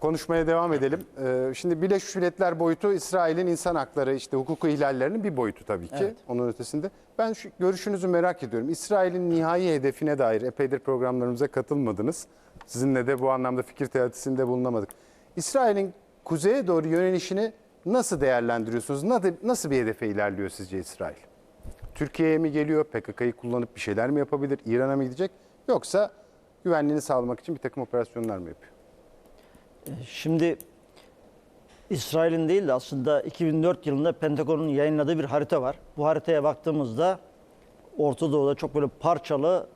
konuşmaya devam edelim. Ee, şimdi Birleşmiş Milletler boyutu İsrail'in insan hakları işte hukuku ihlallerinin bir boyutu tabii ki. Evet. Onun ötesinde. Ben şu görüşünüzü merak ediyorum. İsrail'in nihai hedefine dair epeydir programlarımıza katılmadınız. Sizinle de bu anlamda fikir teatisinde bulunamadık. İsrail'in kuzeye doğru yönelişini nasıl değerlendiriyorsunuz? Nasıl, nasıl bir hedefe ilerliyor sizce İsrail? Türkiye'ye mi geliyor? PKK'yı kullanıp bir şeyler mi yapabilir? İran'a mı gidecek? Yoksa güvenliğini sağlamak için bir takım operasyonlar mı yapıyor? Şimdi İsrail'in değil de aslında 2004 yılında Pentagon'un yayınladığı bir harita var. Bu haritaya baktığımızda Orta Doğu'da çok böyle parçalı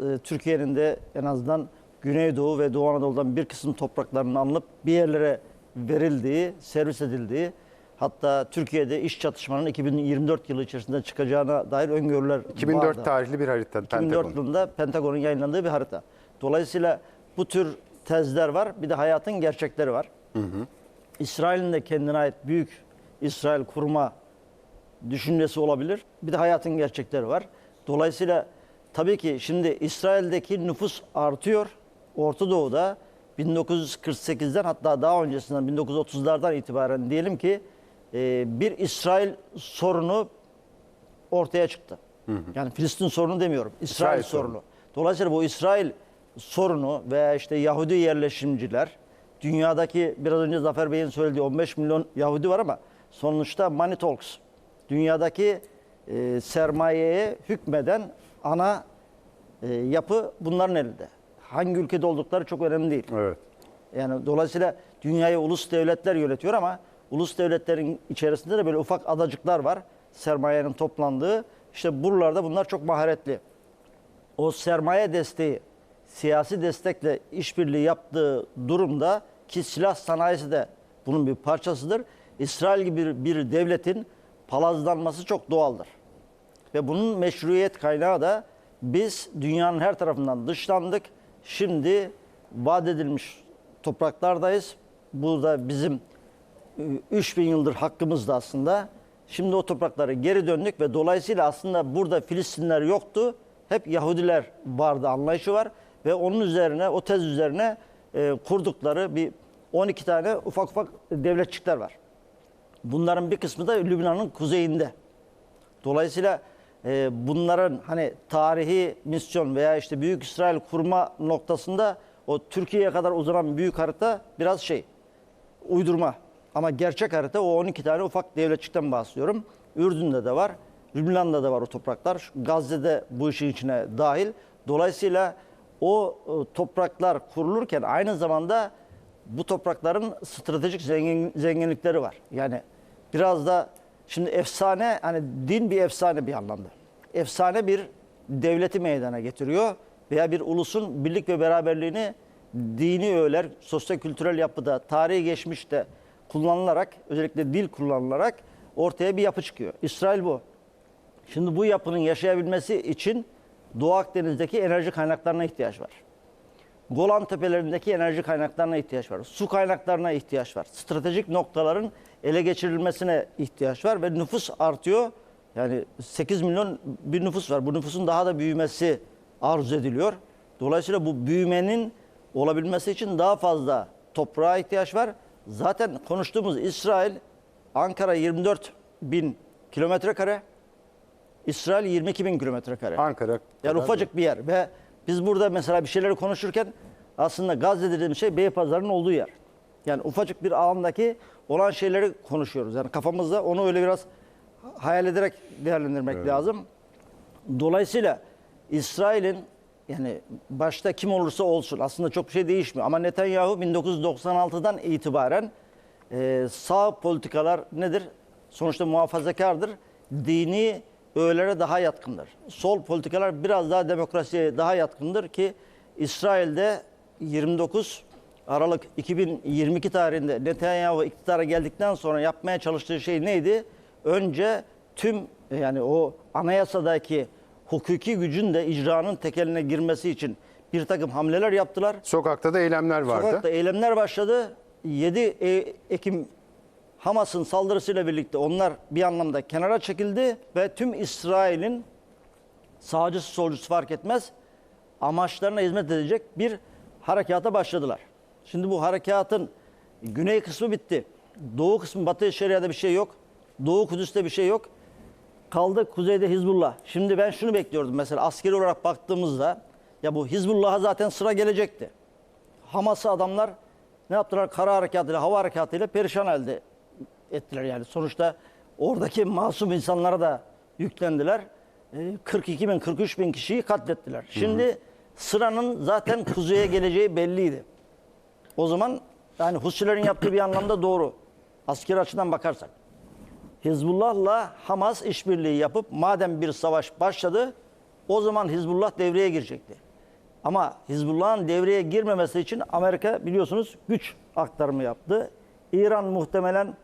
e, Türkiye'nin de en azından Güneydoğu ve Doğu Anadolu'dan bir kısım topraklarının alınıp bir yerlere verildiği, servis edildiği hatta Türkiye'de iş çatışmanın 2024 yılı içerisinde çıkacağına dair öngörüler 2004 vardı. tarihli bir harita 2004 Pentagon. yılında Pentagon'un yayınladığı bir harita. Dolayısıyla bu tür tezler var. Bir de hayatın gerçekleri var. İsrail'in de kendine ait büyük İsrail kurma düşüncesi olabilir. Bir de hayatın gerçekleri var. Dolayısıyla tabii ki şimdi İsrail'deki nüfus artıyor. Orta Doğu'da 1948'den hatta daha öncesinden 1930'lardan itibaren diyelim ki e, bir İsrail sorunu ortaya çıktı. Yani Filistin sorunu demiyorum. İsrail, İsrail sorunu. sorunu. Dolayısıyla bu İsrail sorunu veya işte Yahudi yerleşimciler dünyadaki biraz önce Zafer Bey'in söylediği 15 milyon Yahudi var ama sonuçta money talks. Dünyadaki e, sermayeye hükmeden ana e, yapı bunların elinde. Hangi ülkede oldukları çok önemli değil. Evet. Yani dolayısıyla dünyayı ulus devletler yönetiyor ama ulus devletlerin içerisinde de böyle ufak adacıklar var. Sermayenin toplandığı. İşte buralarda bunlar çok maharetli. O sermaye desteği, siyasi destekle işbirliği yaptığı durumda ki silah sanayisi de bunun bir parçasıdır. İsrail gibi bir, devletin palazlanması çok doğaldır. Ve bunun meşruiyet kaynağı da biz dünyanın her tarafından dışlandık. Şimdi vaat edilmiş topraklardayız. Bu da bizim e, 3000 yıldır hakkımız da aslında. Şimdi o topraklara geri döndük ve dolayısıyla aslında burada Filistinler yoktu. Hep Yahudiler vardı anlayışı var. Ve onun üzerine, o tez üzerine e, kurdukları bir 12 tane ufak ufak devletçikler var. Bunların bir kısmı da Lübnan'ın kuzeyinde. Dolayısıyla e, bunların hani tarihi misyon veya işte Büyük İsrail kurma noktasında o Türkiye'ye kadar uzanan büyük harita biraz şey uydurma. Ama gerçek harita o 12 tane ufak devletçikten bahsediyorum. Ürdün'de de var, Lübnan'da da var o topraklar. Gazze'de bu işin içine dahil. Dolayısıyla o e, topraklar kurulurken aynı zamanda bu toprakların stratejik zengin, zenginlikleri var. Yani biraz da şimdi efsane hani din bir efsane bir anlamda. Efsane bir devleti meydana getiriyor veya bir ulusun birlik ve beraberliğini dini öğeler, sosyo-kültürel yapıda, tarihi geçmişte kullanılarak, özellikle dil kullanılarak ortaya bir yapı çıkıyor. İsrail bu. Şimdi bu yapının yaşayabilmesi için Doğu Akdeniz'deki enerji kaynaklarına ihtiyaç var. Golan Tepelerindeki enerji kaynaklarına ihtiyaç var. Su kaynaklarına ihtiyaç var. Stratejik noktaların ele geçirilmesine ihtiyaç var ve nüfus artıyor. Yani 8 milyon bir nüfus var. Bu nüfusun daha da büyümesi arzu ediliyor. Dolayısıyla bu büyümenin olabilmesi için daha fazla toprağa ihtiyaç var. Zaten konuştuğumuz İsrail, Ankara 24 bin kilometre kare, İsrail 22 bin kilometre kare. Ankara. Yani kadar ufacık bir yer ve biz burada mesela bir şeyleri konuşurken aslında Gazze dediğimiz şey Beypazarı'nın olduğu yer. Yani ufacık bir alandaki olan şeyleri konuşuyoruz. Yani kafamızda onu öyle biraz hayal ederek değerlendirmek lazım. Dolayısıyla İsrail'in yani başta kim olursa olsun aslında çok bir şey değişmiyor. Ama Netanyahu 1996'dan itibaren e, sağ politikalar nedir? Sonuçta muhafazakardır. Dini öğelere daha yatkındır. Sol politikalar biraz daha demokrasiye daha yatkındır ki İsrail'de 29 Aralık 2022 tarihinde Netanyahu iktidara geldikten sonra yapmaya çalıştığı şey neydi? Önce tüm yani o anayasadaki hukuki gücün de icranın tekeline girmesi için bir takım hamleler yaptılar. Sokakta da eylemler vardı. Sokakta eylemler başladı. 7 E- Ekim Hamas'ın saldırısıyla birlikte onlar bir anlamda kenara çekildi ve tüm İsrail'in sağcısı solcusu fark etmez amaçlarına hizmet edecek bir harekata başladılar. Şimdi bu harekatın Güney kısmı bitti. Doğu kısmı Batı Şeria'da bir şey yok. Doğu Kudüs'te bir şey yok. Kaldı kuzeyde Hizbullah. Şimdi ben şunu bekliyordum mesela askeri olarak baktığımızda ya bu Hizbullah'a zaten sıra gelecekti. Hamas'ı adamlar ne yaptılar? Kara harekatıyla, hava harekatıyla perişan elde ettiler yani. Sonuçta oradaki masum insanlara da yüklendiler. Ee, 42 bin, 43 bin kişiyi katlettiler. Şimdi sıranın zaten kuzeye geleceği belliydi. O zaman yani Husilerin yaptığı bir anlamda doğru. Askeri açıdan bakarsak. Hizbullah'la Hamas işbirliği yapıp madem bir savaş başladı o zaman Hizbullah devreye girecekti. Ama Hizbullah'ın devreye girmemesi için Amerika biliyorsunuz güç aktarımı yaptı. İran muhtemelen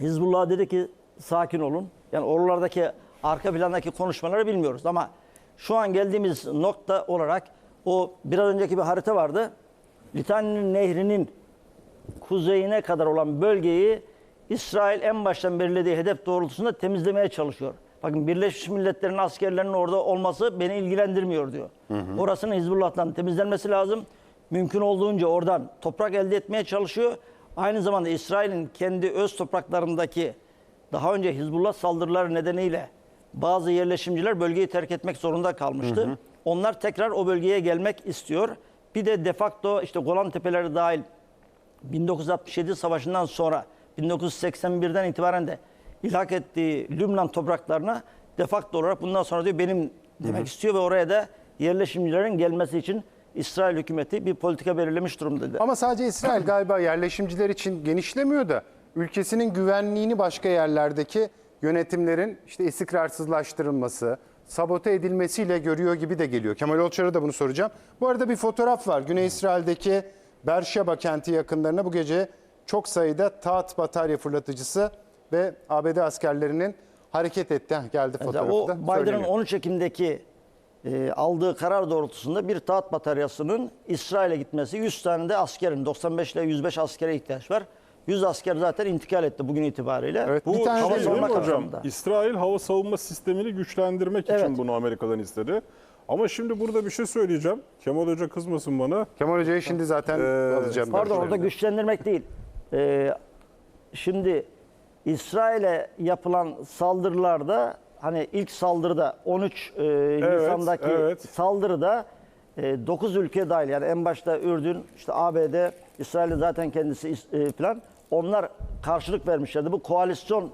Hizbullah dedi ki sakin olun. Yani oralardaki arka plandaki konuşmaları bilmiyoruz ama şu an geldiğimiz nokta olarak o biraz önceki bir harita vardı. Litani Nehri'nin kuzeyine kadar olan bölgeyi İsrail en baştan belirlediği hedef doğrultusunda temizlemeye çalışıyor. Bakın Birleşmiş Milletler'in askerlerinin orada olması beni ilgilendirmiyor diyor. Orasının Hizbullah'tan temizlenmesi lazım. Mümkün olduğunca oradan toprak elde etmeye çalışıyor. Aynı zamanda İsrail'in kendi öz topraklarındaki daha önce Hizbullah saldırıları nedeniyle bazı yerleşimciler bölgeyi terk etmek zorunda kalmıştı. Onlar tekrar o bölgeye gelmek istiyor. Bir de de facto işte Golan Tepeleri dahil 1967 Savaşı'ndan sonra 1981'den itibaren de ilhak ettiği Lübnan topraklarına de facto olarak bundan sonra diyor benim demek istiyor ve oraya da yerleşimcilerin gelmesi için İsrail hükümeti bir politika belirlemiş durumda. Ama sadece İsrail galiba yerleşimciler için genişlemiyor da ülkesinin güvenliğini başka yerlerdeki yönetimlerin işte istikrarsızlaştırılması, sabote edilmesiyle görüyor gibi de geliyor. Kemal Olçar'a da bunu soracağım. Bu arada bir fotoğraf var. Güney İsrail'deki Berşeba kenti yakınlarına bu gece çok sayıda Taat batarya fırlatıcısı ve ABD askerlerinin hareket etti. Heh, Geldi fotoğrafı o. Biden'ın Söyleniyor. 13 Ekim'deki e, aldığı karar doğrultusunda bir taat bataryasının İsrail'e gitmesi 100 tane de askerin 95 ile 105 askere ihtiyaç var. 100 asker zaten intikal etti bugün itibariyle. Evet, Bu bir tane şey mi savunma hocam? kapsamında. İsrail hava savunma sistemini güçlendirmek Evet. için bunu Amerika'dan istedi. Ama şimdi burada bir şey söyleyeceğim. Kemal Hoca kızmasın bana. Kemal Hoca'yı şimdi zaten Ee, alacağım. Pardon orada güçlendirmek değil. Ee, şimdi İsrail'e yapılan saldırılarda hani ilk saldırıda 13 e, Nisan'daki evet. saldırıda 9 ülke dahil yani en başta Ürdün, işte ABD, İsrail'in zaten kendisi e, falan onlar karşılık vermişlerdi. Bu koalisyon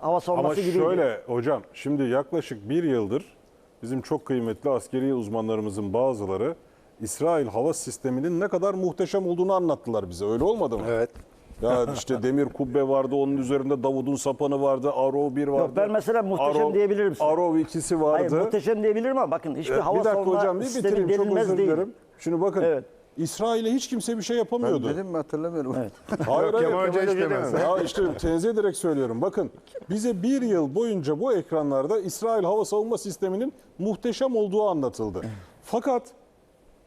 hava Ama savunması gibiydi. şöyle hocam şimdi yaklaşık bir yıldır bizim çok kıymetli askeri uzmanlarımızın bazıları İsrail hava sisteminin ne kadar muhteşem olduğunu anlattılar bize. Öyle olmadı mı? Evet. Ya işte demir kubbe vardı, onun üzerinde Davud'un sapanı vardı, Arrow 1 vardı. ben mesela muhteşem diyebilirim size. Arrow 2'si Hayır vardı. muhteşem diyebilirim ama bakın hiçbir Ee, hava bir dakika savunma hocam bir sistemi bitireyim çok özür değil. dilerim. Şimdi bakın Evet. İsrail'e hiç kimse bir şey yapamıyordu. Dedim mi hatırlamıyorum. Evet. Hayır hayır. Kemal Hoca hiç demez. Ya işte tenzih ederek söylüyorum. Bakın bize bir yıl boyunca bu ekranlarda İsrail hava savunma sisteminin muhteşem olduğu anlatıldı. Fakat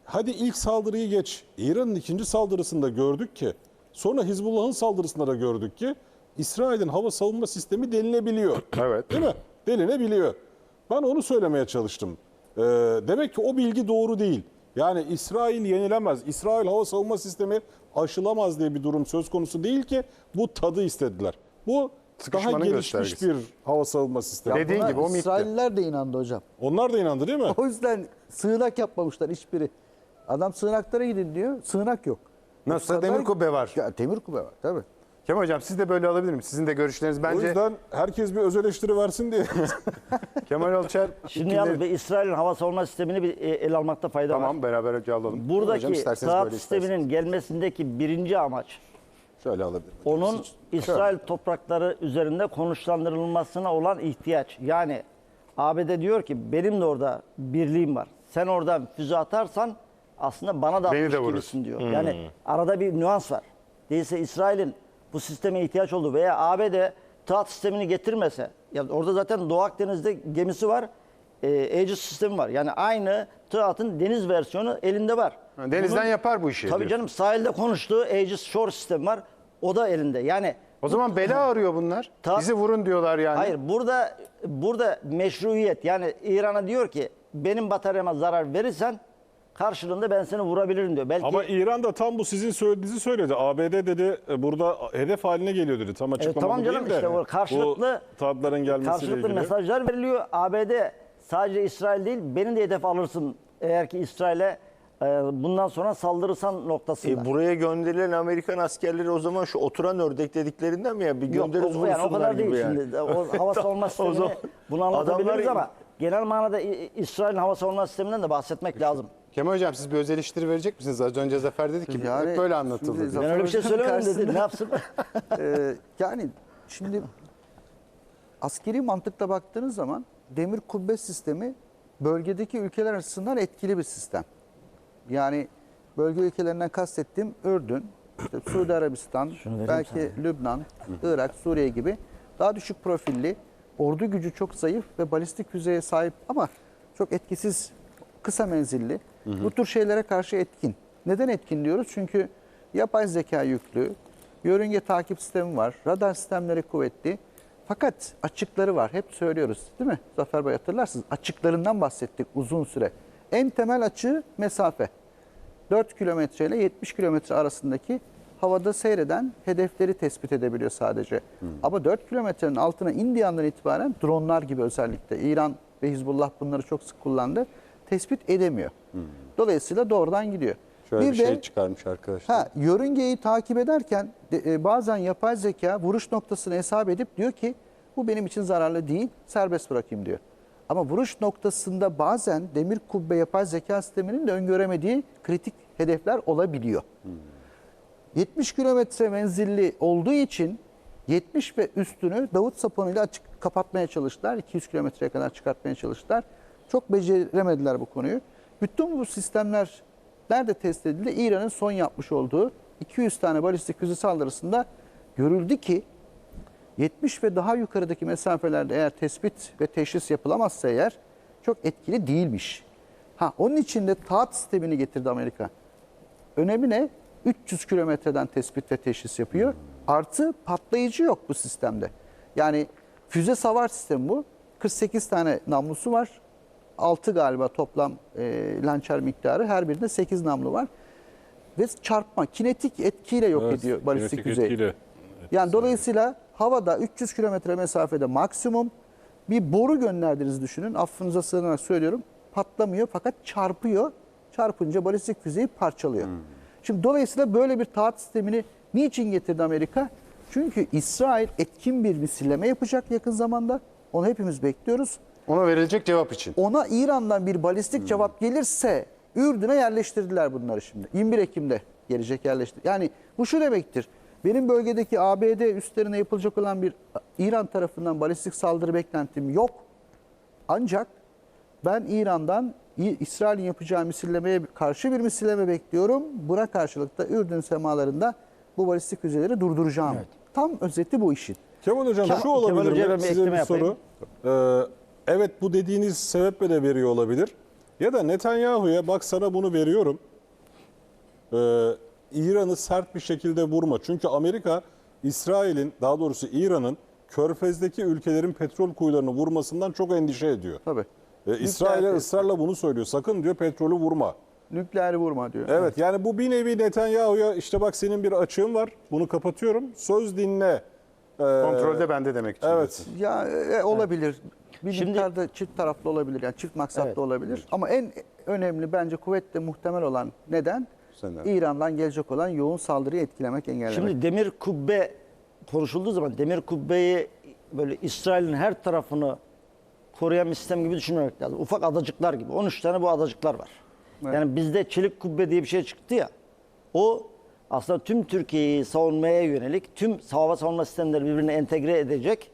hadi ilk saldırıyı geç. İran'ın ikinci saldırısında gördük ki sonra Hizbullah'ın saldırısında da gördük ki İsrail'in hava savunma sistemi delinebiliyor. Evet. Değil mi? Delinebiliyor. Ben onu söylemeye çalıştım. Ee, demek ki o bilgi doğru değil. Yani İsrail yenilemez. İsrail hava savunma sistemi aşılamaz diye bir durum söz konusu değil ki bu tadı istediler. Bu daha Sıkışmanın gelişmiş göstergesi. bir hava savunma sistemi. Dediğin Buna gibi o mitti. İsrailliler de inandı hocam. Onlar da inandı değil mi? O yüzden sığınak yapmamışlar hiçbiri. Adam sığınaklara gidin diyor. Sığınak yok. Nasılsa Yoksa demir kubbe var. Ya, demir kubbe var tabii. Kemal Hocam siz de böyle alabilir miyim? Sizin de görüşleriniz O bence. yüzden herkes bir öz eleştiri versin diye. Kemal Olçer Şimdi yalnız bir İsrail'in hava savunma sistemini bir e, ele almakta fayda var. Tamam beraber önce alalım. Buradaki Hocam isterseniz saat sisteminin isterseniz. gelmesindeki birinci amaç Şöyle alabilirim. onun İsrail toprakları üzerinde konuşlandırılmasına olan ihtiyaç. Yani ABD diyor ki benim de orada birliğim var. Sen oradan füze atarsan aslında bana da Beni atmış de gibisin diyor. Yani arada bir nüans var. Değilse İsrail'in bu sisteme ihtiyaç olduğu veya ABD TAAT sistemini getirmese, ya orada zaten Doğu Akdeniz'de gemisi var, e, Aegis sistemi var. Yani aynı TAAT'ın deniz versiyonu elinde var. Ha, denizden yapar bu işi Tabii diyorsun. canım sahilde konuştuğu Aegis Shore sistemi var. O da elinde. Yani O zaman bela arıyor bunlar. Ta- Bizi vurun diyorlar yani. Hayır burada burada meşruiyet yani İran'a diyor ki benim bataryama zarar verirsen karşılığında ben seni vurabilirim diyor. Belki Ama İran da tam bu sizin söylediğinizi söyledi. ABD dedi e, burada hedef haline geliyor dedi. Tam açıklama tamam bu canım, değil de. işte o karşılıklı- bu tatların gelmesiyle karşılıklı ilgili. mesajlar veriliyor. ABD sadece İsrail değil beni de hedef alırsın eğer ki İsrail'e e, bundan sonra saldırırsan noktasında. E, buraya gönderilen Amerikan askerleri o zaman şu oturan ördek dediklerinden mi ya? Bir Yok, göndeririz o, yani o kadar değil gibi yani. şimdi. O hava savunma sistemini zaman bunu anlatabiliriz adamlar- ama genel manada İ- İsrail'in hava savunma sisteminden de bahsetmek lazım. Kemal Hocam siz bir öz eleştiri verecek misiniz? Az önce Zafer dedi ki Yani hep böyle anlatıldı. Ben öyle bir şey söylemedim dedi. Ne yapsın? Ee, yani şimdi askeri mantıkla baktığınız zaman demir kubbe sistemi bölgedeki ülkeler açısından etkili bir sistem. Yani bölge ülkelerinden kastettiğim Ürdün, işte Suudi Arabistan, belki Lübnan, Irak, Suriye gibi daha düşük profilli, ordu gücü çok zayıf ve balistik füzeye sahip ama çok etkisiz, kısa menzilli. Bu tür şeylere karşı etkin. Neden etkin diyoruz? Çünkü yapay zeka yüklü, yörünge takip sistemi var, radar sistemleri kuvvetli. Fakat açıkları var. Hep söylüyoruz değil mi? Zafer Bey hatırlarsınız. Açıklarından bahsettik uzun süre. En temel açığı mesafe. 4 kilometre ile 70 kilometre arasındaki havada seyreden hedefleri tespit edebiliyor sadece. Ama 4 kilometrenin altına indiği andan itibaren dronlar gibi özellikle İran ve Hizbullah bunları çok sık kullandı. Tespit edemiyor. Dolayısıyla doğrudan gidiyor. Şöyle bir, de- şey çıkarmış arkadaşlar. Ha, yörüngeyi takip ederken de- e, bazen yapay zeka vuruş noktasını hesap edip diyor ki bu benim için zararlı değil, serbest bırakayım diyor. Ama vuruş noktasında bazen demir kubbe yapay zeka sisteminin de öngöremediği kritik hedefler olabiliyor. 70 kilometre menzilli olduğu için 70 ve üstünü Davut sapanıyla açık kapatmaya çalıştılar. 200 kilometreye kadar çıkartmaya çalıştılar. Çok beceremediler bu konuyu. Bütün bu sistemler nerede test edildi? İran'ın son yapmış olduğu 200 tane balistik füze saldırısında görüldü ki 70 ve daha yukarıdaki mesafelerde eğer tespit ve teşhis yapılamazsa eğer çok etkili değilmiş. Ha onun için de TAAT sistemini getirdi Amerika. Önemi ne? 300 kilometreden tespit ve teşhis yapıyor. Artı patlayıcı yok bu sistemde. Yani füze savar sistemi bu. 48 tane namlusu var. 6 galiba toplam e, lançer miktarı. Her birinde 8 namlu var. Ve çarpma, kinetik etkiyle yok Evet, ediyor balistik füzeyi. etkiyle. Yani dolayısıyla havada 300 kilometre mesafede maksimum bir boru gönderdiğinizi düşünün. Affınıza sığınarak söylüyorum. Patlamıyor fakat çarpıyor. Çarpınca balistik füzeyi parçalıyor. Şimdi dolayısıyla böyle bir taat sistemini niçin getirdi Amerika? Çünkü İsrail etkin bir misilleme yapacak yakın zamanda. Onu hepimiz bekliyoruz. Ona verilecek cevap için. Ona İran'dan bir balistik cevap gelirse Ürdün'e yerleştirdiler bunları şimdi. 21 Ekim'de gelecek yerleştir. Yani bu şu demektir. Benim bölgedeki ABD üstlerine yapılacak olan bir İran tarafından balistik saldırı beklentim yok. Ancak ben İran'dan İsrail'in yapacağı misillemeye karşı bir misilleme bekliyorum. Buna karşılık da Ürdün semalarında bu balistik füzeleri durduracağım. Tam özeti bu işin. Kemal Hocam Kemal- şu olabilir Kemal mi? bir Size bir soru. Ee, evet bu dediğiniz sebeple de veriyor olabilir. Ya da Netanyahu'ya bak sana bunu veriyorum. Ee, İran'ı sert bir şekilde vurma. Çünkü Amerika İsrail'in daha doğrusu İran'ın Körfez'deki ülkelerin petrol kuyularını vurmasından çok endişe ediyor. Tabii. Ee, İsrail'e ısrarla bunu söylüyor. Sakın diyor petrolü vurma. Nükleer vurma diyor. Evet yani bu bir nevi Netanyahu'ya işte bak senin bir açığın var. Bunu kapatıyorum. Söz dinle. Ee, Kontrolde bende demek için. Evet. Ya e, olabilir. Bir Şimdi- miktarda çift taraflı olabilir. Yani çift maksatlı Evet. olabilir. Ama en önemli bence kuvvetle muhtemel olan neden? Senden. İran'dan gelecek olan yoğun saldırıyı etkilemek, engellemek. Şimdi demir kubbe konuşulduğu zaman demir kubbeyi böyle İsrail'in her tarafını koruyan bir sistem gibi düşünmemek lazım. Ufak adacıklar gibi. 13 tane bu adacıklar var. Evet. Yani bizde çelik kubbe diye bir şey çıktı ya. O aslında tüm Türkiye'yi savunmaya yönelik tüm hava savunma sistemleri birbirine entegre edecek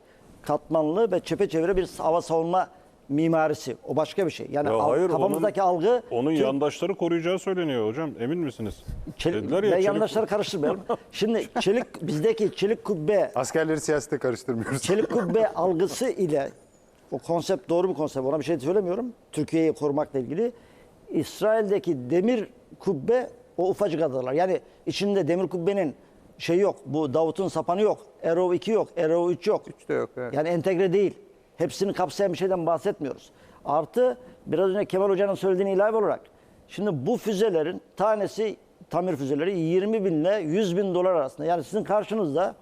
katmanlı ve çepeçevre bir hava savunma mimarisi. O başka bir şey. Yani Ya al- hayır, kafamızdaki onun- algı Onun Türk- yandaşları koruyacağı söyleniyor hocam. Emin misiniz? çelik, Dediler ya, ben çelik- yandaşları karıştırmayalım. Şimdi çelik bizdeki çelik kubbe Askerleri siyasete karıştırmıyoruz. çelik kubbe algısı ile o konsept doğru bir konsept. Ona bir şey söylemiyorum. Türkiye'yi korumakla ilgili. İsrail'deki demir kubbe o ufacık adalar. Yani içinde demir kubbenin şey yok. Bu Davut'un sapanı yok. Arrow 2 yok. Arrow 3 yok. Üç de yok, evet. Yani entegre değil. Hepsini kapsayan bir şeyden bahsetmiyoruz. Artı biraz önce Kemal Hoca'nın söylediğine ilave olarak Şimdi bu füzelerin tanesi tamir füzeleri 20 bin ile 100 bin dolar arasında. Yani sizin karşınızda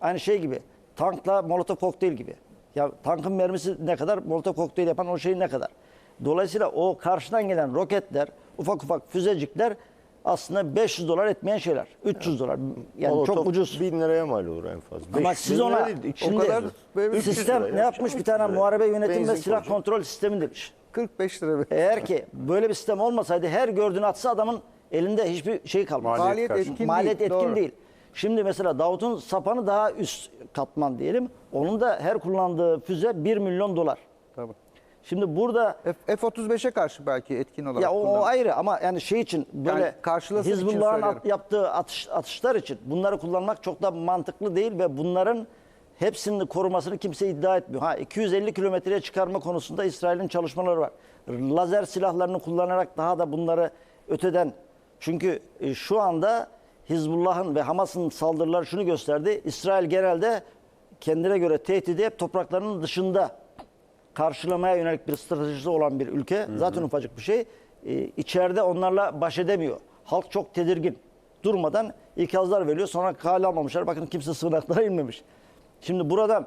aynı şey gibi tankla molotof kokteyl gibi. Ya tankın mermisi ne kadar, molotof kokteyl yapan o şey ne kadar. Dolayısıyla o karşıdan gelen roketler, ufak ufak füzecikler aslında 500 dolar etmeyen şeyler. 300 dolar. Yani çok Molotof ucuz. 1000 liraya mal olur en fazla. Ama 500 siz ona değil, 200 şimdi böyle 300 sistem ne ya. yapmış bir 300 tane muharebe yönetim ve silah koyacak. kontrol sistemi demiş. 45 lira. Eğer ki böyle bir sistem olmasaydı her gördüğünü atsa adamın elinde hiçbir şey kalmaz. Maliyet Maliyet etkin Maliyet değil. etkin doğru. değil. Şimdi mesela Davut'un sapanı daha üst katman diyelim. Onun da her kullandığı füze 1 milyon dolar. Tabii. Şimdi burada F- F-35'e karşı belki etkin olarak ya o, o ayrı ama yani şey için böyle Yani karşılasın için Hizbullah'ın söylüyorum. at- yaptığı atış, atışlar için bunları kullanmak çok da mantıklı değil ve bunların hepsinin korumasını kimse iddia etmiyor. Ha 250 kilometreye çıkarma konusunda İsrail'in çalışmaları var. Lazer silahlarını kullanarak daha da bunları öteden çünkü e, şu anda Hizbullah'ın ve Hamas'ın saldırıları şunu gösterdi. İsrail genelde kendine göre tehdidi hep topraklarının dışında karşılamaya yönelik bir stratejisi olan bir ülke. Zaten ufacık bir şey. Ee, içeride onlarla baş edemiyor. Halk çok tedirgin. Durmadan ikazlar veriyor. Sonra kale almamışlar. Bakın kimse sığınaklara inmemiş. Şimdi burada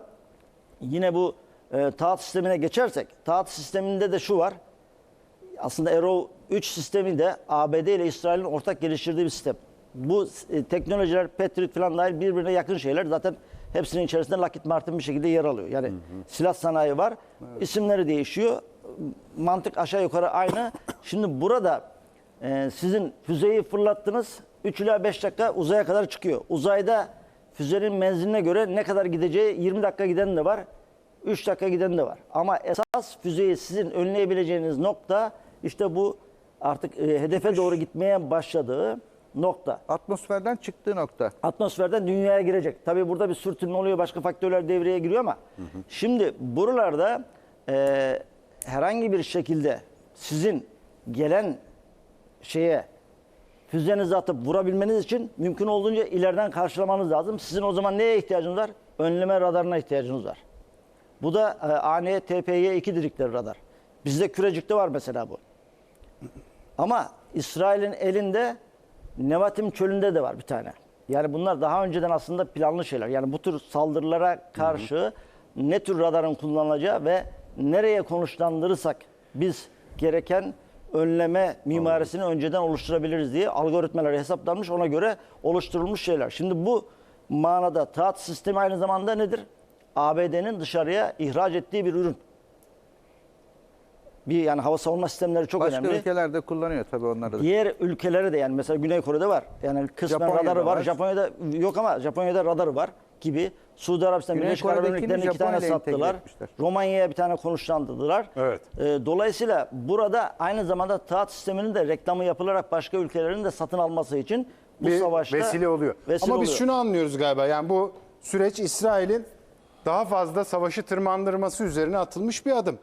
yine bu e, taat sistemine geçersek, taat sisteminde de şu var. Aslında Arrow 3 sistemi de ABD ile İsrail'in ortak geliştirdiği bir sistem. Bu e, teknolojiler Patriot falan dahil birbirine yakın şeyler. Zaten hepsinin içerisinde Lockheed Martin bir şekilde yer alıyor. Yani silah sanayi var. İsimleri değişiyor. Mantık aşağı yukarı aynı. Şimdi burada e, sizin füzeyi fırlattınız. 3 ila 5 dakika uzaya kadar çıkıyor. Uzayda füzenin menziline göre ne kadar gideceği 20 dakika giden de var. 3 dakika giden de var. Ama esas füzeyi sizin önleyebileceğiniz nokta işte bu artık e, hedefe doğru gitmeye başladığı nokta. Atmosferden çıktığı nokta. Atmosferden dünyaya girecek. Tabii burada bir sürtünme oluyor, başka faktörler devreye giriyor ama şimdi buralarda e, herhangi bir şekilde sizin gelen şeye füzenizi atıp vurabilmeniz için mümkün olduğunca ileriden karşılamanız lazım. Sizin o zaman neye ihtiyacınız var? Önleme radarına ihtiyacınız var. Bu da e, AN TPY-2 dedikleri radar. Bizde kürecikte var mesela bu. Ama İsrail'in elinde Nevatim çölünde de var bir tane. Yani bunlar daha önceden aslında planlı şeyler. Yani bu tür saldırılara karşı ne tür radarın kullanılacağı ve nereye konuşlandırırsak biz gereken önleme mimarisini önceden oluşturabiliriz diye algoritmalar hesaplanmış ona göre oluşturulmuş şeyler. Şimdi bu manada taat sistemi aynı zamanda nedir? ABD'nin dışarıya ihraç ettiği bir ürün. Bir yani hava savunma sistemleri çok Başka önemli. ülkeler de kullanıyor tabii onları da. Diğer ülkelere de yani mesela Güney Kore'de var. Yani kısmen Japonya'da radarı var. var. Japonya'da yok ama Japonya'da radarı var gibi. Suudi Arabistan, Güney Birleşik Arap Emirlikleri'ne iki tane sattılar. Romanya'ya bir tane konuşlandırdılar. Evet. Ee, dolayısıyla burada aynı zamanda taat sisteminin de reklamı yapılarak başka ülkelerin de satın alması için bu bir savaşta vesile oluyor. vesile Ama biz oluyor. şunu anlıyoruz galiba. Yani bu süreç İsrail'in daha fazla savaşı tırmandırması üzerine atılmış bir adım.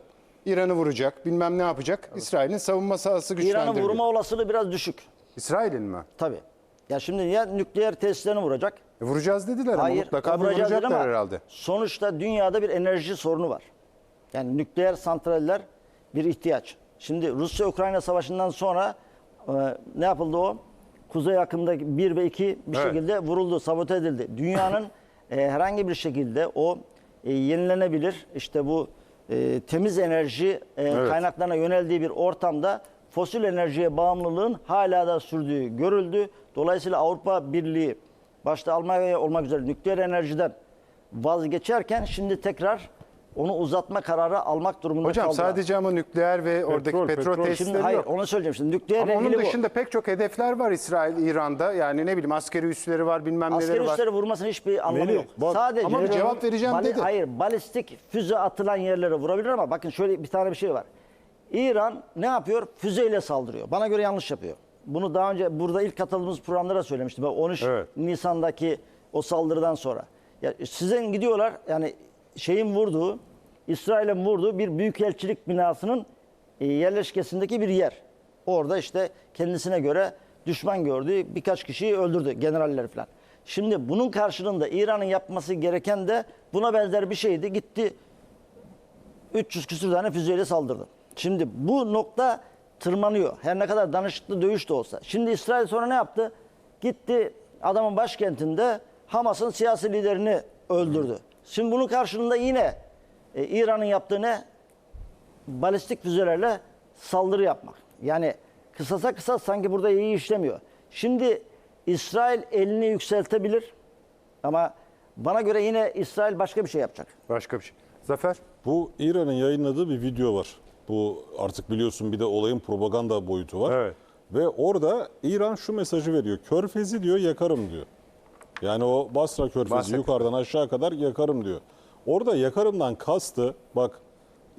İran'ı vuracak, bilmem ne yapacak. İsrail'in savunma sahası İran'ın güçlendiriliyor. vurma olasılığı biraz düşük. İsrail'in mi? Tabii. Ya şimdi ya nükleer tesislerini vuracak. E, vuracağız dediler ama Hayır, mutlaka bir vuracağız vuracaklar ama herhalde. Sonuçta dünyada bir enerji sorunu var. Yani nükleer santraller bir ihtiyaç. Şimdi Rusya-Ukrayna savaşından sonra e, ne yapıldı o? Kuzey yakındaki 1 ve 2 bir Evet. şekilde vuruldu, sabote edildi. Dünyanın e, herhangi bir şekilde o e, yenilenebilir işte bu e, temiz enerji e, Evet. kaynaklarına yöneldiği bir ortamda fosil enerjiye bağımlılığın hala da sürdüğü görüldü. Dolayısıyla Avrupa Birliği başta Almanya olmak üzere nükleer enerjiden vazgeçerken şimdi tekrar onu uzatma kararı almak durumunda Hocam kaldılar. sadece ama nükleer ve oradaki Petrol, petrol, petrol. tesisleri Şimdi hayır yok. onu söyleyeceğim şimdi nükleer Ama onun ilgili bu. dışında pek çok hedefler var İsrail, İran'da. Yani ne bileyim askeri üsleri var, bilmem Askeri neleri var. üsleri vurmasının hiçbir anlamı Melih, yok. bak- Sadece Ama bir cevap vereceğim dedi. Hayır, balistik füze atılan yerlere vurabilir ama bakın şöyle bir tane bir şey var. İran ne yapıyor? Füzeyle saldırıyor. Bana göre yanlış yapıyor. Bunu daha önce burada ilk katıldığımız programda söylemiştim. Ben 13 Evet. Nisan'daki o saldırıdan sonra. Ya sizin gidiyorlar yani şeyin vurduğu, İsrail'in vurduğu bir büyükelçilik binasının e, yerleşkesindeki bir yer. Orada işte kendisine göre düşman gördüğü birkaç kişiyi öldürdü, generaller falan. Şimdi bunun karşılığında İran'ın yapması gereken de buna benzer bir şeydi. Gitti 300 küsür tane füzeyle saldırdı. Şimdi bu nokta tırmanıyor. Her ne kadar danışıklı dövüş de olsa. Şimdi İsrail sonra ne yaptı? Gitti adamın başkentinde Hamas'ın siyasi liderini öldürdü. Şimdi bunun karşılığında yine e, İran'ın yaptığı ne? Balistik füzelerle saldırı yapmak. Yani kısasa kısa sanki burada iyi işlemiyor. Şimdi İsrail elini yükseltebilir ama bana göre yine İsrail başka bir şey yapacak. Başka bir şey. Zafer? Bu İran'ın yayınladığı bir video var. Bu artık biliyorsun bir de olayın propaganda boyutu var. Evet. Ve orada İran şu mesajı veriyor. Körfezi diyor yakarım diyor. Yani o Basra körfezi Basra yukarıdan aşağı kadar yakarım diyor. Orada yakarımdan kastı bak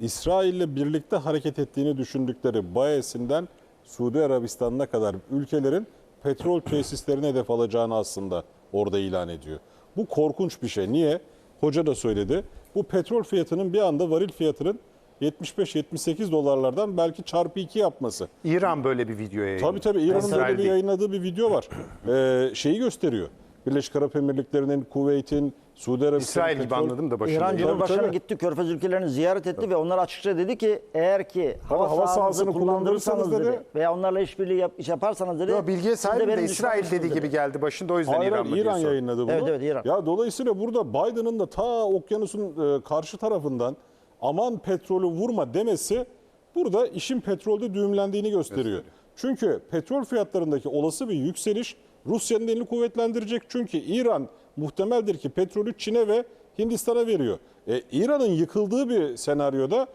İsrail'le birlikte hareket ettiğini düşündükleri Baesi'nden Suudi Arabistan'ına kadar ülkelerin petrol tesislerine hedef alacağını aslında orada ilan ediyor. Bu korkunç bir şey. Niye? Hoca da söyledi. Bu petrol fiyatının bir anda varil fiyatının 75-78 dolarlardan belki çarpı 2 yapması. İran böyle bir video yayınladı. Tabii tabii İran'ın böyle bir yayınladığı bir video var. Ee, şeyi gösteriyor. Birleşik Arap Emirlikleri'nin, Kuveyt'in, Suudi Arabistan'ın İsrail gibi petrol- anladım da başında. İran Tabii, Cumhurbaşkanı tabii. gitti Körfez ülkelerini ziyaret etti ve onlar açıkça dedi ki eğer ki hava, hava sahasını kullandırırsanız dedi, dedi. veya onlarla işbirliği yap, iş yaparsanız dedi. Yo, bilgiye siz de sahibim de benim İsrail dediği dedi. gibi geldi başında o yüzden Hayır, İran mı İran yayınladı bunu. Evet, evet, İran. Ya dolayısıyla burada Biden'ın da ta okyanusun e, karşı tarafından aman petrolü vurma demesi burada işin petrolde düğümlendiğini gösteriyor. Çünkü petrol fiyatlarındaki olası bir yükseliş Rusya'nın elini kuvvetlendirecek. Çünkü İran muhtemeldir ki petrolü Çin'e ve Hindistan'a veriyor. E, İran'ın yıkıldığı bir senaryoda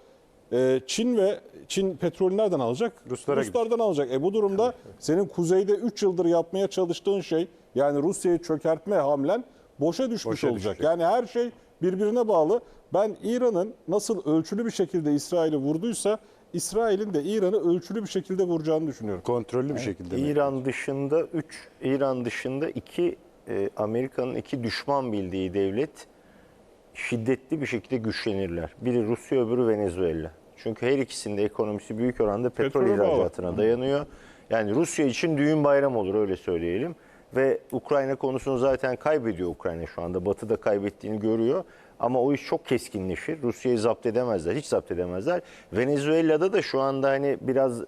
e, Çin ve Çin petrolü nereden alacak? Ruslara Ruslardan alacak. E bu durumda senin kuzeyde 3 yıldır yapmaya çalıştığın şey yani Rusya'yı çökertme hamlen boşa düşmüş Boşa olacak. düşecek. Yani her şey birbirine bağlı. Ben İran'ın nasıl ölçülü bir şekilde İsrail'i vurduysa İsrail'in de İran'ı ölçülü bir şekilde vuracağını düşünüyorum. Kontrollü bir şekilde. mi? İran dışında 3, İran dışında 2 Amerika'nın iki düşman bildiği devlet şiddetli bir şekilde güçlenirler. Biri Rusya, öbürü Venezuela. Çünkü her ikisinin de ekonomisi büyük oranda petrol Petrole bağlı. ihracatına dayanıyor. Yani Rusya için düğün bayram olur öyle söyleyelim. Ve Ukrayna konusunu zaten kaybediyor Ukrayna şu anda. Batı da kaybettiğini görüyor. Ama o iş çok keskinleşir. Rusya'yı zapt edemezler. Hiç zapt edemezler. Venezuela'da da şu anda hani biraz e,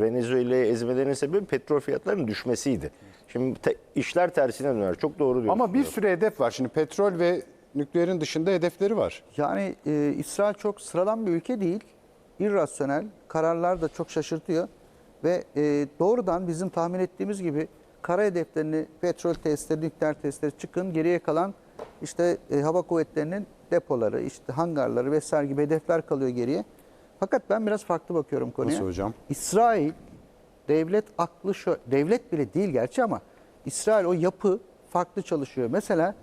Venezuela'yı ezmelerinin sebebi petrol fiyatlarının düşmesiydi. Şimdi te- işler tersine döner. Çok doğru diyorsunuz. Ama bir sürü hedef var. Şimdi petrol ve nükleerin dışında hedefleri var. Yani e, İsrail çok sıradan bir ülke değil. İrrasyonel, kararlar da çok şaşırtıyor. Ve e, doğrudan bizim tahmin ettiğimiz gibi kara hedeflerini, petrol testleri, nükleer testleri çıkın. Geriye kalan işte e, hava kuvvetlerinin depoları, işte hangarları vesaire gibi hedefler kalıyor geriye. Fakat ben biraz farklı bakıyorum konuya. Nasıl hocam? İsrail devlet aklı şu devlet bile değil gerçi ama İsrail o yapı farklı çalışıyor. Mesela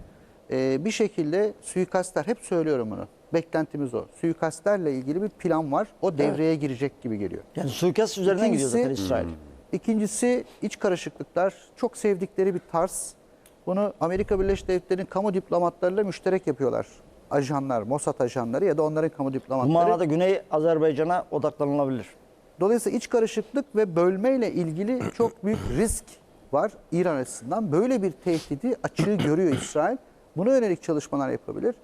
e, bir şekilde suikastler hep söylüyorum bunu. Beklentimiz o. Suikastlerle ilgili bir plan var. O devreye girecek gibi geliyor. Yani suikast üzerinden gidiyor zaten İsrail. İkincisi iç karışıklıklar. Çok sevdikleri bir tarz. Bunu Amerika Birleşik Devletleri'nin kamu diplomatlarıyla müşterek yapıyorlar. Ajanlar, Mossad ajanları ya da onların kamu Bu diplomatları. manada Güney Azerbaycan'a odaklanılabilir. Dolayısıyla iç karışıklık ve bölmeyle ilgili çok büyük risk var İran açısından. Böyle bir tehdidi açığı görüyor İsrail. Buna yönelik çalışmalar yapabilir.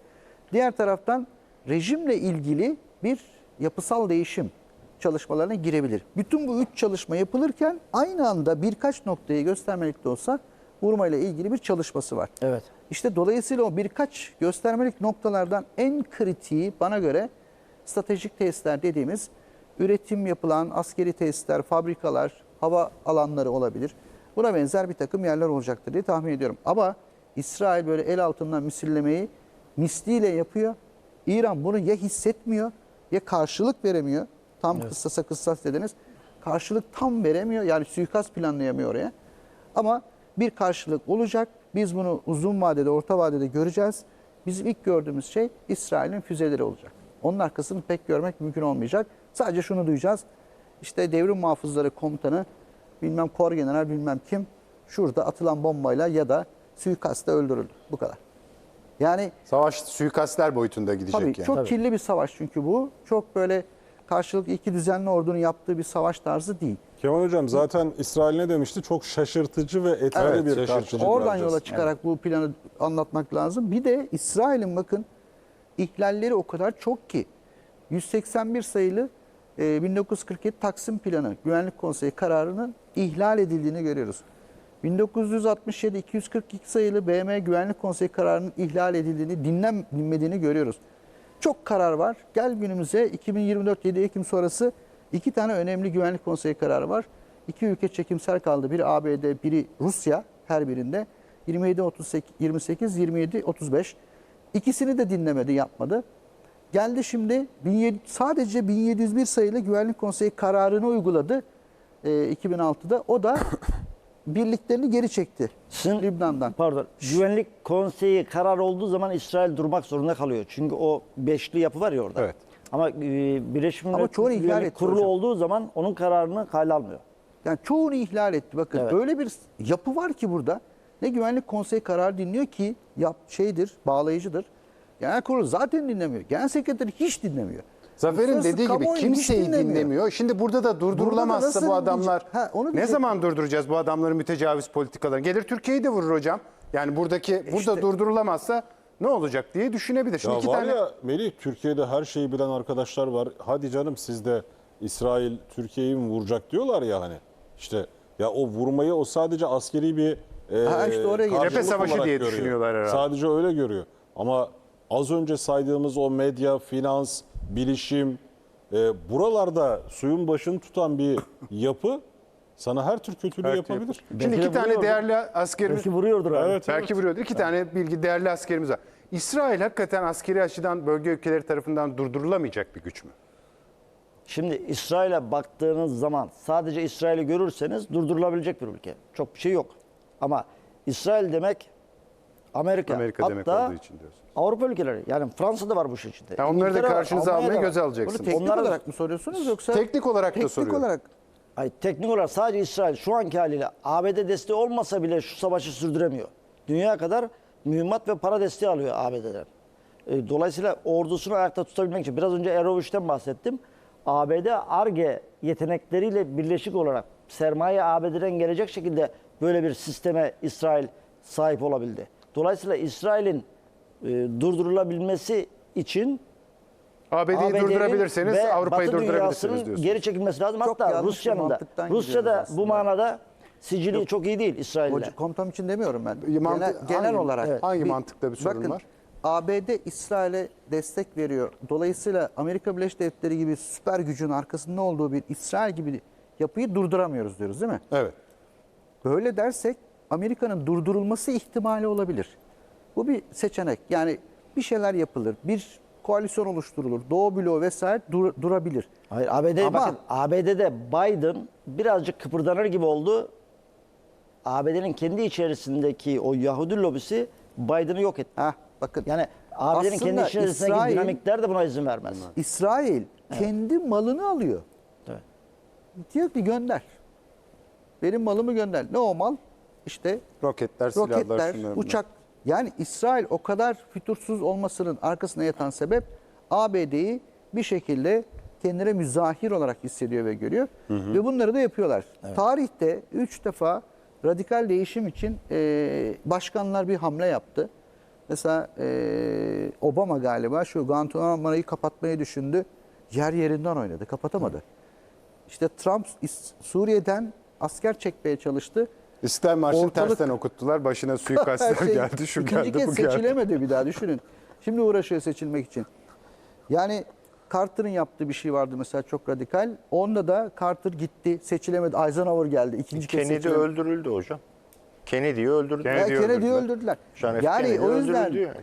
Diğer taraftan rejimle ilgili bir yapısal değişim çalışmalarına girebilir. Bütün bu üç çalışma yapılırken aynı anda birkaç noktayı göstermelik de olsa vurmayla ilgili bir çalışması var. Evet. İşte dolayısıyla o birkaç göstermelik noktalardan en kritiği bana göre stratejik tesisler dediğimiz üretim yapılan askeri tesisler, fabrikalar, hava alanları olabilir. Buna benzer bir takım yerler olacaktır diye tahmin ediyorum. Ama İsrail böyle el altından misillemeyi misliyle yapıyor. İran bunu ya hissetmiyor ya karşılık veremiyor. Tam kıssasa kıssas dediniz. Karşılık tam veremiyor. Yani suikast planlayamıyor oraya. Ama bir karşılık olacak. Biz bunu uzun vadede, orta vadede göreceğiz. Bizim ilk gördüğümüz şey İsrail'in füzeleri olacak. Onun arkasını pek görmek mümkün olmayacak. Sadece şunu duyacağız. İşte devrim muhafızları komutanı bilmem kor general bilmem kim şurada atılan bombayla ya da suikastta öldürüldü. Bu kadar. Yani Savaş suikastler boyutunda gidecek tabii yani. çok kirli bir savaş çünkü bu. Çok böyle karşılıklı iki düzenli ordunun yaptığı bir savaş tarzı değil. Kemal Hocam zaten İsrail ne demişti? Çok şaşırtıcı ve etkili Evet, bir şaşırtıcı. karşılık Oradan vereceğiz. yola çıkarak bu planı anlatmak lazım. Bir de İsrail'in bakın ihlalleri o kadar çok ki 181 sayılı e, 1947 Taksim Planı Güvenlik Konseyi kararının ihlal edildiğini görüyoruz. 1967 242 sayılı BM Güvenlik Konseyi kararının ihlal edildiğini, dinlenmediğini görüyoruz. Çok karar var. Gel günümüze 2024 7 Ekim sonrası iki tane önemli Güvenlik Konseyi kararı var. İki ülke çekimser kaldı. Biri ABD, biri Rusya her birinde. 27 38 28 27 35. İkisini de dinlemedi, yapmadı. Geldi şimdi 1700 sadece 1701 sayılı Güvenlik Konseyi kararını uyguladı e, 2006'da. O da birliklerini geri çekti Sizin- Lübnan'dan. Pardon. Güvenlik Konseyi karar olduğu zaman İsrail durmak zorunda kalıyor. Çünkü o beşli yapı var ya orada. Evet. Ama e, Birleşmiş Milletler Kurulu hocam. olduğu zaman onun kararını kale almıyor. Yani çoğunu ihlal etti. Bakın Evet. böyle bir yapı var ki burada. Ne Güvenlik Konseyi kararı dinliyor ki yap şeydir, bağlayıcıdır. Genel Kurulu zaten dinlemiyor. Genel Sekreteri hiç dinlemiyor. Zafer'in dediği gibi kimseyi dinlemiyor. dinlemiyor. Şimdi burada da durdurulamazsa nasıl bu adamlar? Ha, onu ne zaman durduracağız bu adamların mütecaviz politikalarını? Gelir Türkiye'yi de vurur hocam. Yani buradaki burada işte- durdurulamazsa ne olacak diye düşünebilir. Şimdi Ya iki var tane ya Melih Türkiye'de her şeyi bilen arkadaşlar var. Hadi canım siz de İsrail Türkiye'yi mi vuracak diyorlar ya hani. İşte ya o vurmayı o sadece askeri bir e, Ha, işte oraya karşılık savaşı diye görüyor. düşünüyorlar herhalde. Sadece öyle görüyor. Ama az önce saydığımız o medya, finans, bilişim e, buralarda suyun başını tutan bir yapı sana her tür kötülüğü yapabilir. Şimdi Belki iki tane vuruyordur. değerli askerimiz Belki vuruyordur abi. Evet. belki vuruyordur. İki tane bilgi değerli askerimiz var. İsrail hakikaten askeri açıdan bölge ülkeleri tarafından durdurulamayacak bir güç mü? Şimdi İsrail'e baktığınız zaman sadece İsrail'i görürseniz durdurulabilecek bir ülke. Çok bir şey yok. Ama İsrail demek Amerika, Amerika hatta demek olduğu için diyorsunuz. Avrupa ülkeleri. Yani Fransa'da var bu işin içinde. Ya onları da İngiltere var, karşınıza Almanya almaya da var. göze Bunu alacaksınız. teknik Onlara- olarak mı soruyorsunuz yoksa? Teknik olarak da teknik soruyorum. olarak Ay, teknik olarak sadece İsrail şu anki haliyle ABD desteği olmasa bile şu savaşı sürdüremiyor. Dünya kadar mühimmat ve para desteği alıyor ABD'den. E, Dolayısıyla ordusunu ayakta tutabilmek için biraz önce Aeroviç'ten bahsettim. ABD ARGE yetenekleriyle birleşik olarak sermaye ABD'den gelecek şekilde böyle bir sisteme İsrail sahip olabildi. Dolayısıyla İsrail'in e, durdurulabilmesi için ABD'yi ABD'nin durdurabilirseniz ve Avrupa'yı Batı durdurabilirsiniz diyorsunuz. geri çekilmesi lazım. Çok Hatta yanlış bir Rusya'nın da mantıktan Rusya da gidiyoruz bu aslında. manada sicili çok iyi değil İsrail'le. Hoca, komutanım için demiyorum ben. Mantık- genel, genel hangi- olarak. evet. Hangi mantıkta bir sorun bakın, var? ABD İsrail'e destek veriyor. Dolayısıyla Amerika Birleşik Devletleri gibi süper gücün arkasında olduğu bir İsrail gibi yapıyı durduramıyoruz diyoruz değil mi? Evet. Böyle dersek Amerika'nın durdurulması ihtimali olabilir. Bu bir seçenek. Yani bir şeyler yapılır. Bir koalisyon oluşturulur. Doğu bloğu vesaire dur- durabilir. Hayır ABD Ama- bakın ABD'de Biden birazcık kıpırdanır gibi oldu. ABD'nin kendi içerisindeki o Yahudi lobisi Biden'ı yok etti. Heh, bakın. Yani ABD'nin kendi içerisindeki İsrail- dinamikler de buna izin vermez. İsrail kendi malını alıyor. Evet. Diyor ki gönder. Benim malımı gönder. Ne o mal? İşte Roketler, silahlar, roketler, uçak. Yani İsrail o kadar fütursuz olmasının arkasına yatan sebep ABD'yi bir şekilde kendine müzahir olarak hissediyor ve görüyor. Ve bunları da yapıyorlar. Tarihte 3 defa radikal değişim için e, başkanlar bir hamle yaptı. Mesela e, Obama galiba şu Guantanamo'yu kapatmayı düşündü. Yer yerinden oynadı. Kapatamadı. İşte Trump Suriye'den asker çekmeye çalıştı. İstiklal Marşı'nı Ortalık- tersten okuttular. Başına Her suikastler şey geldi, şu ikinci geldi, kez bu geldi. seçilemedi bir daha düşünün. Şimdi uğraşıyor seçilmek için. Yani Carter'ın yaptığı bir şey vardı mesela çok radikal. Onda da Carter gitti, seçilemedi. Eisenhower geldi. ikinci kez Kennedy seçilemedi. öldürüldü hocam. Kennedy'yi öldürdü. Kennedy'yi Kennedy'yi öldürdüler. öldürdüler. John F. Yani Kennedy o yüzden öldürüldü yani.